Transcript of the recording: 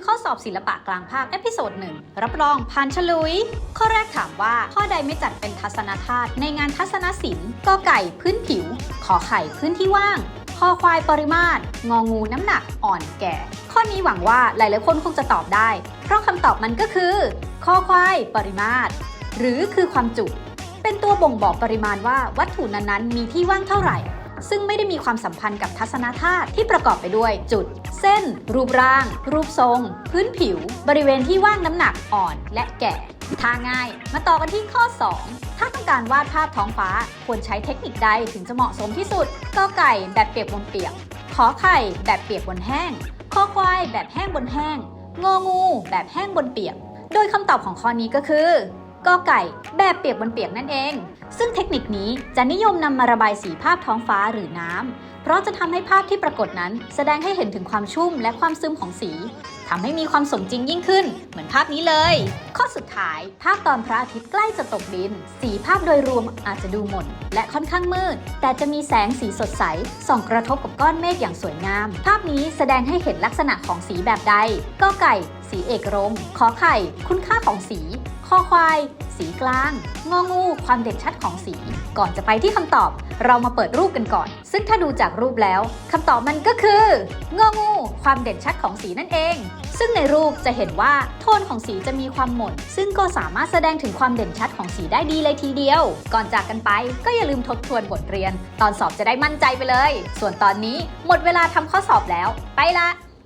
คือข้อสอบศิลปะกลางภาคเอพิโซดหนึ่งรับรองผ่านฉลุย ข้อแรกถามว่าข้อใดไม่จัดเป็นทัศนธาตุในงานทัศนศิลป์กอไก่พื้นผิว ขอไข่พื้นที่ว่างคอควายปริมาตร งองูน้ำหนักอ่อนแก่ ข้อนี้หวังว่าหลายๆคนคงจะตอบได้ เพราะคำตอบมันก็คือคอควายปริมาตร หรือคือความจุ เป็นตัวบ่งบอกปริมาณว่าวัตถุนั้นๆ มีที่ว่างเท่าไหร่ ซึ่งไม่ได้มีความสัมพันธ์กับทัศนธาตุที่ประกอบไปด้วยจุด เส้น รูปร่าง รูปทรง พื้นผิว บริเวณที่ว่างน้ำหนักอ่อนและแก่ท่าง่าย มาต่อกันที่ข้อ 2 ถ้าต้องการวาดภาพท้องฟ้า ควรใช้เทคนิคใดถึงจะเหมาะสมที่สุดก็ไก่แบบเปียกบนเปียก ขอไข่แบบเปียกบนแห้ง คอควายแบบแห้งบนแห้ง งองูแบบแห้งบนเปียก โดยคำตอบของข้อนี้ก็คือ กอไก่ แบบเปียกบนเปียกนั่นเอง ซึ่งเทคนิคนี้จะนิยมนำมาระบายสีภาพท้องฟ้าหรือน้ำ เพราะจะทำให้ภาพที่ปรากฏนั้น แสดงให้เห็นถึงความชุ่มและความซึมของสีทำให้มีความสมจริงยิ่งขึ้น เหมือนภาพนี้เลย ข้อสุดท้าย ภาพตอนพระอาทิตย์ใกล้จะตกดิน สีภาพโดยรวมอาจจะดูหม่นและค่อนข้างมืด แต่จะมีแสงสีสดใส ส่องกระทบกับก้อนเมฆอย่างสวยงาม ภาพนี้แสดงให้เห็นลักษณะของสีแบบใดก็ไก่ สีเอกรงขอไข่ คุณค่าของสีคอควาย สีกลางงองู ความเด่นชัดของสี ก่อนจะไปที่คำตอบ เรามาเปิดรูปกันก่อน ซึ่งถ้าดูจากรูปแล้วคำตอบมันก็คืององู ความเด่นชัดของสีนั่นเอง ซึ่งในรูปจะเห็นว่าโทนของสีจะมีความหม่น ซึ่งก็สามารถแสดงถึงความเด่นชัดของสีได้ดีเลยทีเดียว ก่อนจากกันไปก็อย่าลืมทบทวนบทเรียน ตอนสอบจะได้มั่นใจไปเลย ส่วนตอนนี้หมดเวลาทำข้อสอบแล้ว ไปละ